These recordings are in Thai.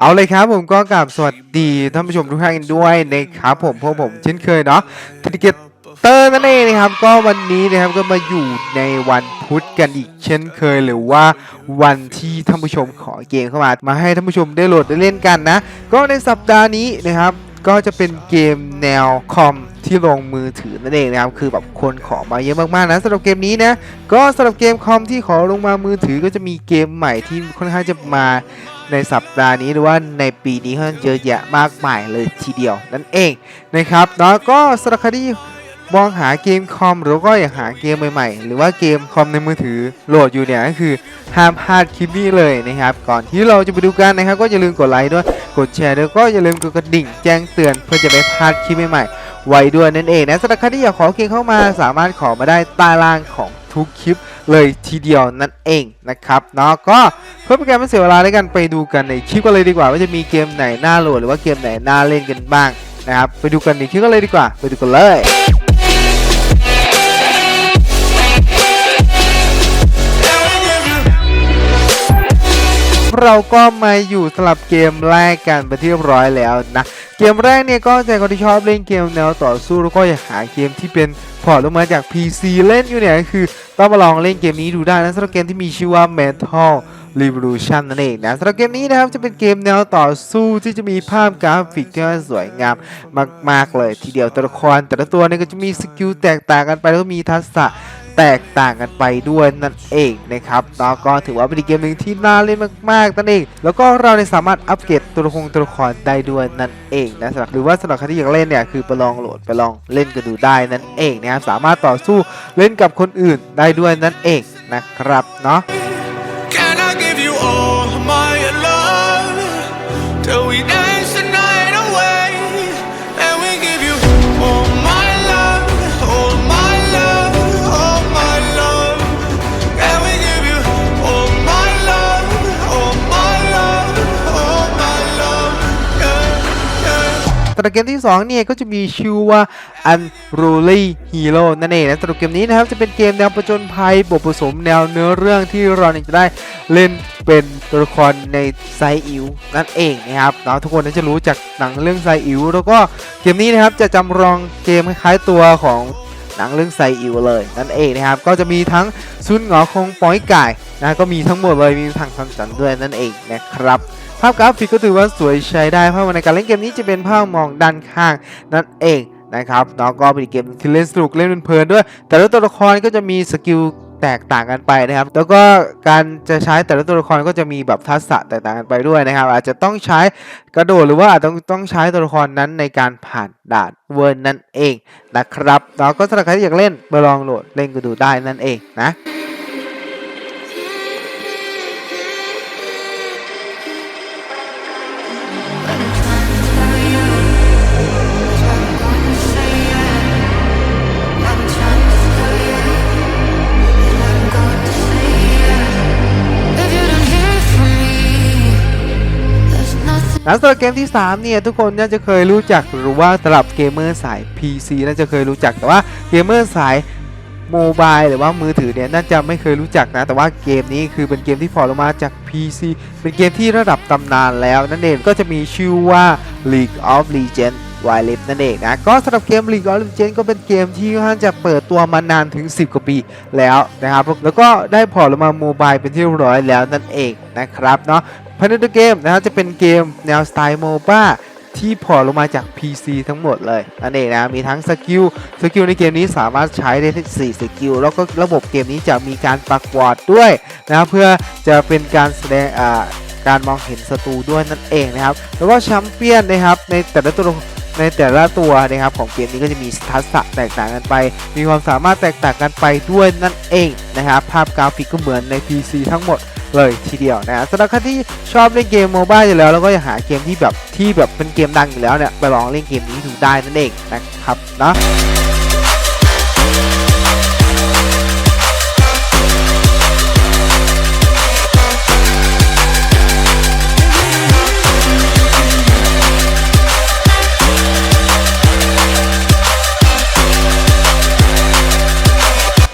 เอาเลยครับผมก็กราบสวัสดีท่านผู้ชมทุกท่านด้วยนะครับผมพวกผมเช่นเคยเนาะทิเกเตอร์นั่นเองนะครับก็วันนี้นะครับก็มาอยู่ในวันพุธกันอีกเช่นเคยหรือว่าวันที่ท่านผู้ชมขอเกมเข้ามา มาให้ท่านผู้ชมได้โหลดได้เล่นกันนะ ก็ในสัปดาห์นี้นะครับก็จะเป็นเกมแนวคอมที่ลงมือถือนั่นเองนะครับคือแบบคนขอมาเยอะมากๆนะสำหรับเกมนี้นะก็สำหรับเกมคอมที่ขอลงมามือถือก็จะมีเกมใหม่ที่ค่อนข้างจะมา ในสัปดาห์นี้หรือว่าในปีนี้ค่อนข้าเยอะแยะมากมายเลยทีเดียวนั่นเองนะครับแล้วก็สำหรับใครที่มองหาเกมคอมหรือก็อยากหาเกมใหม่ๆ หรือว่าเกมคอมในมือถือโหลดอยู่เนี่ยก็คือห้ามพลาดคลิปนี้เลยนะครับ ก่อนที่เราจะไปดูกันนะครับ ก็อย่าลืมกดไลค์ด้วยกดแชร์ด้วยก็อย่าลืมกดกระดิ่งแจ้งเตือนเพื่อจะไม่พลาดคลิปใหม่ๆไว้ด้วยนั่นเองนะสำหรับใครที่อยากขอเกมเข้ามาสามารถขอมาได้ใต้ล่างของ ทุกคลิปเลยทีเดียวนั่นเองนะครับเนาะก็เพื่อเป็นการไม่เสียเวลาในการไปดูกันในคลิปกันเลยดีกว่า ว่าจะมีเกมไหนน่าโหลดหรือว่าเกมไหนน่าเล่นกันบ้างนะครับไปดูกันในคลิปกันเลยดีกว่า ไปดูกันเลยเราก็มาอยู่สลับเกมแรกกันไปที่เรียบร้อยแล้วนะ เกมแรกเนี่ยก็ใจคนที่ชอบเล่นเกมแนวต่อสู้แล้วก็อยากหาเกมที่เป็นพอร์ตลงมาจาก PC เล่นอยู่เนี่ยก็คือต้องมาลองเล่นเกมนี้ดูได้นะสำหรับเกมที่มีชื่อว่า Metal Revolution นั่นเองนะสำหรับเกมนี้นะครับจะเป็นเกมแนวต่อสู้ที่จะมีภาพกราฟิกที่สวยงามมากๆเลย ทีเดียวตัวละครแต่ละตัวเนี่ยก็จะมีสกิลแตกต่างกันไปแล้วก็มีทักษะ แตกต่างกันไปด้วยนั่นเองนะครับแล้วก็ถือว่าเป็นเกมหนึ่งที่น่าเล่นมากๆนั่นเอง แล้วก็เราเนี่ยสามารถอัปเกรดตัวละครตัวละครได้ด้วยนั่นเองนะสำหรับหรือว่าสำหรับใครที่อยากเล่นเนี่ยคือไปลองโหลดไปลองเล่นกันดูได้นั่นเองนะครับสามารถต่อสู้เล่นกับคนอื่นได้ด้วยนั่นเองนะครับเนาะ สำหรับเกมที่2เนี่ยก็จะมีชื่อว่า Unruly Hero นั่นเองนะสำหรับเกมนี้นะครับจะเป็นเกมแนวประจนภัยบวกผสมแนวเนื้อเรื่องที่เราจะได้เล่นเป็นตัวละครในไซอิวนั่นเองนะครับเนาะทุกคนน่าจะรู้จากหนังเรื่องไซอิวแล้วก็เกมนี้นะครับจะจำลองเกมคล้ายๆตัวของหนังเรื่องไซอิวเลยนั่นเองนะครับก็จะมีทั้งซุนหงอคงปอยไก่นะก็มีทั้งหมดเลยมีทางซันสันด้วยนั่นเองนะครับ ภาพกราฟิกก็ถือว่าสวยใช้ได้เพราะว่าในการเล่นเกมนี้จะเป็นภาพมองด้านข้างนั่นเองนะครับเนาะก็เป็นเกมที่เล่นสนุกเล่นเพลินด้วย แต่ละตัวละครก็จะมีสกิลแตกต่างกันไปนะครับ แล้วก็การจะใช้แต่ละตัวละครก็จะมีแบบทักษะแตกต่างกันไปด้วยนะครับ อาจจะต้องใช้กระโดดหรือว่าอาจจะต้องต้องใช้ตัวละครนั้นในการผ่านด่านเวิร์นนั่นเองนะครับแล้วก็สำหรับใครที่อยากเล่นมาลองโหลดเล่นก็ดูได้นั่นเองนะ nothing. แล้วสำหรับเกมที่ 3 เนี่ย ทุกคนน่าจะเคยรู้จักหรือว่าสำหรับเกมเมอร์สาย PC น่าจะเคยรู้จักแต่ว่าเกมเมอร์สายโมบายหรือว่ามือถือเนี่ยน่าจะไม่เคยรู้จักนะ แต่ว่าเกมนี้คือเป็นเกมที่พอลงมาจาก PC เป็นเกมที่ระดับตำนานแล้วนั่นเองก็จะมีชื่อว่า League of Legends Wild Rift นั่นเองนะ ก็สำหรับเกม League of Legends ก็เป็นเกมที่ค่อนข้างจะเปิดตัวมานานถึง 10 กว่าปีแล้วนะครับ แล้วก็ได้พอร์ตลงมาโมบายเป็นที่เรียบร้อยแล้วนั่นเองนะครับเนาะ ภายในตัวเกมนะครับจะเป็นเกมแนวสไตล์โมบ้าที่พอลงมาจาก PC ทั้งหมดเลยนั่นเองนะ มีทั้งสกิล สกิลในเกมนี้สามารถใช้ได้4สกิล แล้วก็ระบบเกมนี้จะมีการประกวดด้วยนะเพื่อจะเป็นการแสดงการมองเห็นศัตรูด้วยนั่นเองนะครับ แล้วก็แชมเปี้ยนนะครับในแต่ละตัวในแต่ละตัวนะครับของเกมนี้ก็จะมีทักษะแตกต่างกันไป มีความสามารถแตกต่างกันไปด้วยนั่นเองนะครับ ภาพกราฟิกก็เหมือนใน PC ทั้งหมด เลยทีเดียวนะสำหรับใครที่ชอบเล่นเกมโมบ้าอยู่แล้วแล้วก็อยากหาเกมที่แบบที่แบบเป็นเกมดังอยู่แล้วเนี่ยไปลองเล่นเกมนี้ดูได้นั่นเองนะครับเนาะ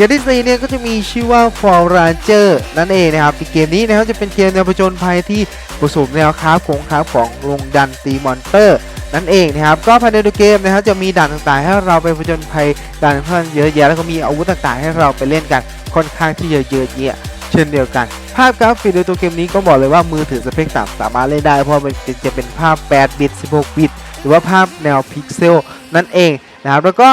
มที่สี่เนี่ยก็จะมีชื่อว่า For Ranger นั่นเองนะครับเกมนี้นะครับจะเป็นเกมแนวผจญภัยที่ผสมแนวค้าของค้าของลงดันตีมอนเตอร์นั่นเองนะครับก็ภายในตัวเกมนะครับจะมีด่านต่างๆ ให้เราไปผจญภัยด่านค่อนเยอะแยะแล้วก็มีอาวุธต่างๆ ให้เราไปเล่นกันค่อนข้างที่จะเยอะแยะเช่นเดียวกัน ภาพกราฟิกในตัวเกมนี้ก็บอกเลยว่ามือถือสเปคต่ำสามารถเล่นได้เพราะมันเป็นจะเป็นภาพ 8 บิต 16 บิต หรือว่าภาพแนวพิกเซลนั่นเองนะครับแล้วก็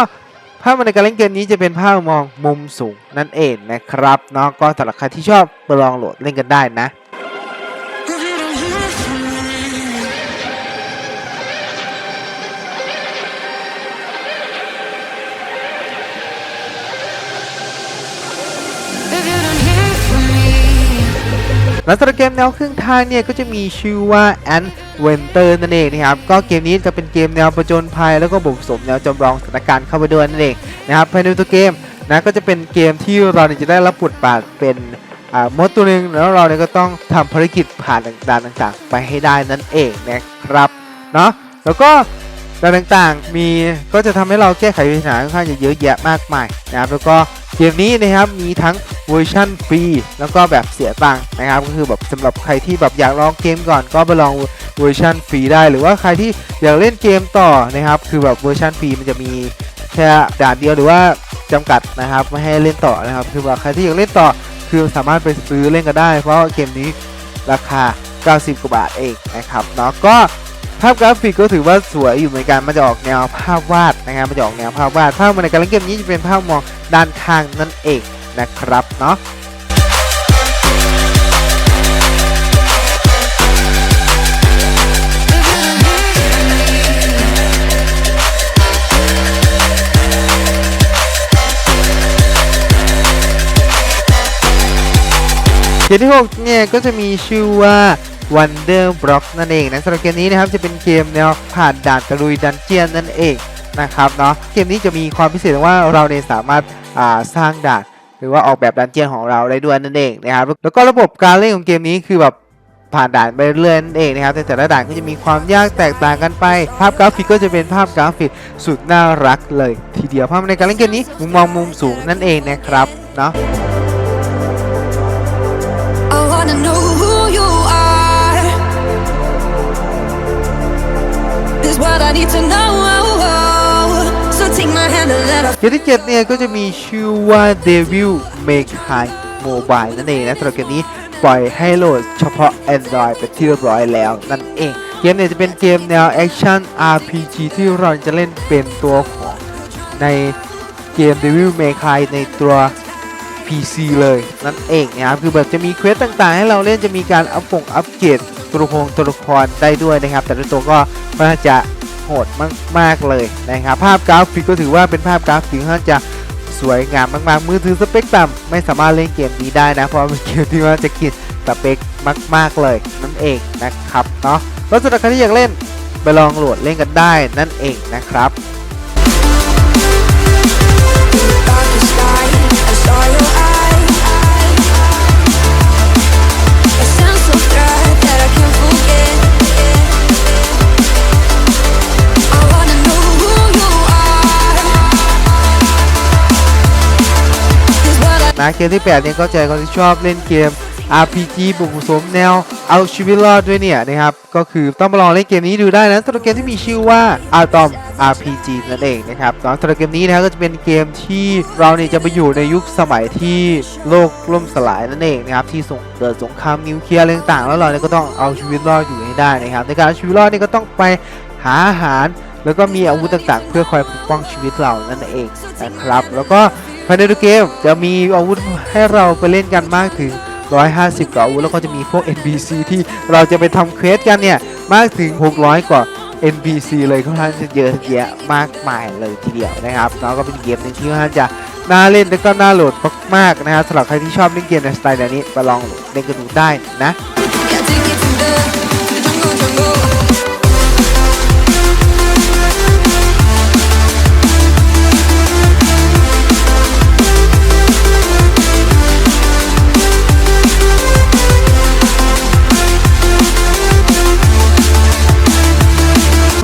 ภาพในการเล่นเกมนี้จะเป็นภาพมองมุมสูงนั่นเองนะครับเนาะก็สำหรับใครที่ชอบไปลองโหลดเล่นกันได้นะ If you don't hear from me, If you don't hear from me และสำหรับเกมแนวครึ่งทางเนี่ยก็จะมีชื่อว่า Ant Winter นั่นเองนะครับก็เกมนี้จะเป็นเกมแนวประจนภัยแล้วก็บวกสมแนวจำลองสถานการณ์เข้าไปด้วยนั่นเองนะครับภายในตัวเกมนะก็จะเป็นเกมที่เราเนี่ยจะได้รับบทบาทเป็นอ่ามดตัวหนึ่งแล้วเราเนี่ยก็ต้องทำภารกิจผ่านต่างๆต่างๆ ไปให้ได้นั่นเองนะครับเนาะแล้วก็ด่านต่างๆมีก็จะทำให้เราแก้ไขปัญหาค่อนข้างจะเยอะแยะมากมายนะครับแล้วก็ เกมนี้นะครับมีทั้งเวอร์ชันฟรีแล้วก็แบบเสียตังค์นะครับก็คือแบบสำหรับใครที่แบบอยากลองเกมก่อนก็ไปลองเวอร์ชันฟรีได้ หรือว่าใครที่อยากเล่นเกมต่อนะครับคือแบบเวอร์ชันฟรีมันจะมีแค่ด่านเดียวหรือว่าจำกัดนะครับไม่ให้เล่นต่อนะครับคือว่าใครที่อยากเล่นต่อคือสามารถไปซื้อเล่นกันได้ เพราะเกมนี้ราคา 90 กว่าบาทเองนะครับเนาะก็ ภาพกราฟิกก็ถือว่าสวยอยู่เหมือนกันมันจะออกแนวภาพวาดนะครับมันจะออกแนวภาพวาดภาพในการเล่นเกมนี้จะเป็นภาพมองด้านข้างนั่นเองนะครับเนาะเกมที่6เนี่ยก็จะมีชื่อว่า Wonder Block นั่นเองนะสำหรับเกมนี้นะครับจะเป็นเกมแนวผ่านด่านตะลุยดันเจียนนั่นเองนะครับเนาะเกมนี้จะมีความพิเศษว่าเราเนี่ยสามารถอ่าสร้างด่านหรือว่าออกแบบดันเจียนของเราได้ด้วยนั่นเองนะครับแล้วก็ระบบการเล่นของเกมนี้คือแบบผ่านด่านไปเรื่อยนั่นเองนะครับแต่แต่ละด่านก็จะมีความยากแตกต่างกันไป ภาพกราฟิกก็จะเป็นภาพกราฟิกสุดน่ารักเลย ทีเดียวภาพในการเล่นเกมนี้มุมมองมุมสูงนั่นเองนะครับเนาะ เกมที่7เนี่ยก็จะมีชื่อว่า Devil May Cry Mobile นั่นเองนะสำหรับเกมนี้ปล่อยให้โหลดเฉพาะ Android ไปที่เรียบร้อยแล้วนั่นเอง เกมเนี่ยจะเป็นเกมแนว Action RPG ที่เราจะเล่นเป็นตัวของในเกม Devil May Cry ในตัว PC เลยนั่นเองนะครับคือแบบจะมีเควสต่างๆ ให้เราเล่นจะมีการอัพปงอัปเกรดตัวละครตัวละครได้ด้วยนะครับ แต่ละตัวก็น่าจะ หดมาก ๆ เลยนะครับ ภาพกราฟิกก็ถือว่าเป็นภาพกราฟิกที่ค่อนข้างจะสวยงามมากๆ มือถือสเปคต่ำไม่สามารถเล่นเกมนี้ได้นะ เพราะเป็นเกมที่ว่าจะกินสเปคมาก ๆ เลยนั่นเองนะครับเนาะแล้วสำหรับใครที่อยากเล่นไปลองโหลดเล่นกันได้นั่นเองนะครับ นะเกมที่8เนี่ยก็ใจคนที่ชอบเล่นเกม RPG บวกผสมแนวเอาชีวิตรอดด้วยเนี่ยนะครับก็คือต้องมาลองเล่นเกมนี้ดูได้นะสำหรับเกมที่มีชื่อว่า Atom RPG นั่นเองนะครับเนาะสำหรับเกมนี้นะก็จะเป็นเกมที่เราเนี่ยจะไปอยู่ในยุคสมัยที่โลกล่มสลายนั่นเองนะครับที่ส่งเกิดสงครามนิวเคลียร์อะไรต่างๆแล้วเราเนี่ยก็ต้องเอาชีวิตรอดอยู่ให้ได้นะครับในการเอาชีวิตรอดนี่ก็ต้องไปหาอาหารแล้วก็มีอาวุธต่างๆ เพื่อคอยปกป้องชีวิตเรานั่นเองนะครับ แล้วก็ ภายในเกมจะมีอาวุธให้เราไปเล่นกันมากถึง 150 กว่าอาวุธแล้วก็จะมีพวก NPC ที่เราจะไปทำเควสกันเนี่ย มากถึง 600 กว่า NPC เลยค่อนข้างจะเยอะแยะมากมายเลยทีเดียวนะครับแล้วก็เป็นเกมหนึงที่ค่อนข้างจะน่าเล่นและก็น่าโหลดมากๆนะครับสำหรับใครที่ชอบเล่นเกมในสไตล์แบบนี้ไปลองเล่นกันดูได้นะ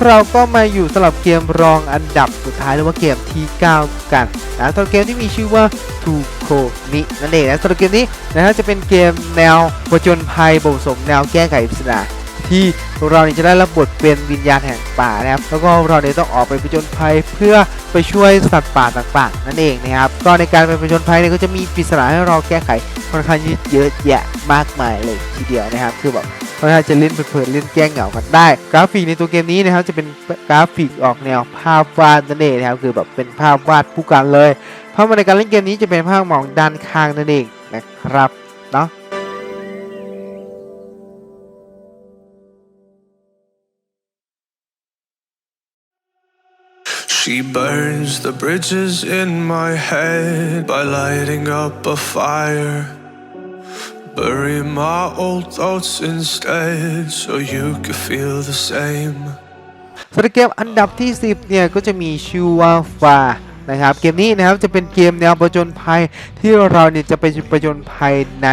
เราก็มาอยู่สำหรับเกมรองอันดับสุดท้ายหรือว่าเกมที่ 9 กันนะตัวเกมที่มีชื่อว่าทูโคมินั่นเองนะสำหรับเกมนี้นะฮะจะเป็นเกมแนวผจญภัยผสมแนวแก้ไขปริศนาที่เราเนี่ยจะได้รับบทเป็นวิญญาณแห่งป่านะครับ แล้วก็เราเนี่ยต้องออกไปผจญภัยเพื่อไปช่วยสัตว์ป่าต่างๆ นั่นเองนะครับ ก็ในการไปผจญภัยเนี่ยก็จะมีปริศนาให้เราแก้ไขค่อนข้างเยอะแยะมากมายเลยทีเดียวนะครับ คือแบบ ค่อนข้างจะเล่นเพลินเล่นแก้งเหงากันได้ กราฟิกในตัวเกมนี้นะครับจะเป็นกราฟิกออกแนวภาพวาดนั่นเองนะครับคือแบบเป็นภาพวาดผู้กันเลยภาพในการเล่นเกมนี้จะเป็นภาพมองด้านข้างนั่นเองนะครับเนาะ She burns the bridges in my head by lighting up a fire. Bury my old thoughts instead so you could feel the same. สำหรับเกมอันดับที่ 10 เนี่ย ก็จะมีชื่อว่าฟานะครับ เกมนี้นะครับจะเป็นเกมแนวประจนภัยที่เราเนี่ยจะไปประจนภัยใน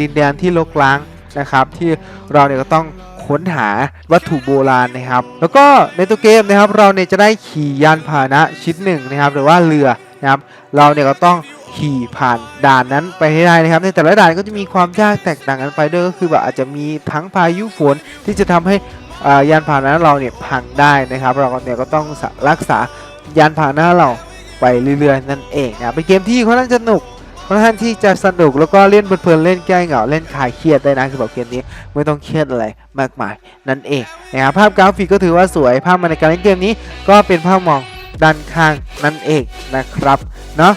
ดินแดนที่รกร้างนะครับ ที่เราเนี่ยก็ต้องค้นหาวัตถุโบราณนะครับ แล้วก็ในตัวเกมนะครับเราเนี่ยจะได้ขี่ยานพาหนะชิ้นหนึ่งนะครับ หรือว่าเรือนะครับ เราเนี่ยก็ต้อง ขี่ผ่านด่านนั้นไปให้ได้นะครับ ในแต่ละด่านก็จะมีความยากแตกต่างกันไปด้วยก็คือแบบอาจจะมีทั้งพายุฝนที่จะทำให้อ่ายานพาหนะเราเนี่ยพังได้นะครับ เราเนี่ยก็ต้องรักษายานพาหนะเราไปเรื่อยๆนั่นเองนะเป็นเกมที่ค่อนข้างสนุกค่อนข้างที่จะสนุกแล้วก็เล่นเพลินๆเล่นแก้เหงาเล่นคลายเครียดได้นะคือแบบเกมนี้ไม่ต้องเครียดอะไรมากมายนั่นเองนะครับภาพกราฟิกก็ถือว่าสวยภาพมันในการเล่นเกมนี้ ก็เป็นภาพมองด้านข้างนั่นเองนะครับเนาะ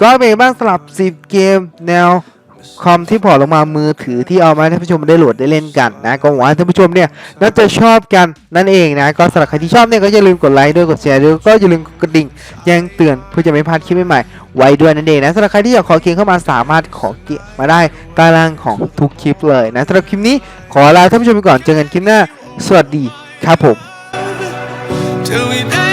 ก็เป็นบ้างสำหรับ 10 เกมแนวคอมที่พอลงมามือถือที่เอามาให้ท่านผู้ชมได้โหลดได้เล่นกันนะก็หวังว่าท่านผู้ชมเนี่ยน่าจะชอบกันนั่นเองนะก็สำหรับใครที่ชอบเนี่ยก็อย่าลืมกดไลค์ด้วยกดแชร์ด้วยก็อย่าลืมกดดิ่งแจ้งเตือนเพื่อจะไม่พลาดคลิปใหม่ๆไว้ด้วยนั่นเองนะสำหรับใครที่อยากขอเคียงเข้ามาสามารถขอเกียมาได้ใต้ล่างของทุกคลิปเลยนะสำหรับคลิปนี้ขอลาท่านผู้ชมไปก่อนเจอกันคลิปหน้าสวัสดีครับผม Till we die.